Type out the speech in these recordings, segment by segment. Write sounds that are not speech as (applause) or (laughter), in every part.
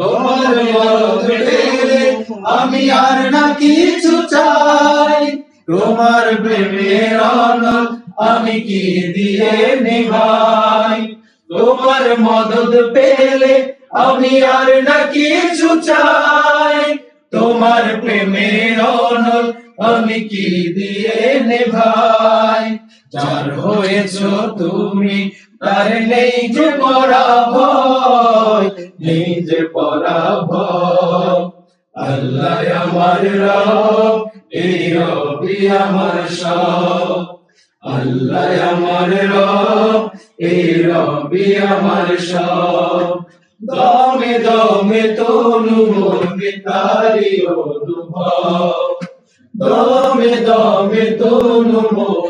তোমার মরদ পেলে আমি আর না কিছু চাই। তোমার প্রেমের অনল আমি কি দিয়ে নিভাই? তোমার মদত পেলে আমি আর না কিছু চাই। তোমার প্রেমের অনল আমি কি দিয়ে নেভাই? যার হয়েছ তুমি, তার নেই যে পরাভয়, নেই যে পরাভয়। আল্লাহ আমার রব, এই রবি আমার সব। আল্লাহ আমার রব, এই রবি আমার সব। দমে দমে তনু মনে তারি অনুভব দমে দমে তনু মনে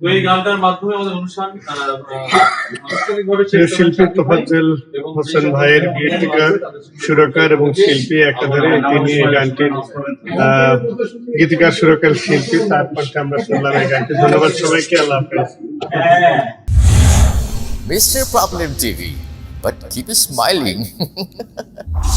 তো এই গানটার মাধ্যমে আমাদের অনুষ্ঠান আহ, আহ, আনুষ্ঠানিকভাবে শেষ প্রিয় হলো। শিল্পী তোফাজ্জল হোসেন ভাইয়ের গীতিকার সুরকার এবং শিল্পী একাধারে তিনি এই গানটির আহ, গীতিকার সুরকার শিল্পী তার পাশে আমরা শুনলাম এই গানটি ধন্যবাদ সবাইকে আল্লাহ হাফেজ Mr. Problem TV. But keep smiling. (laughs)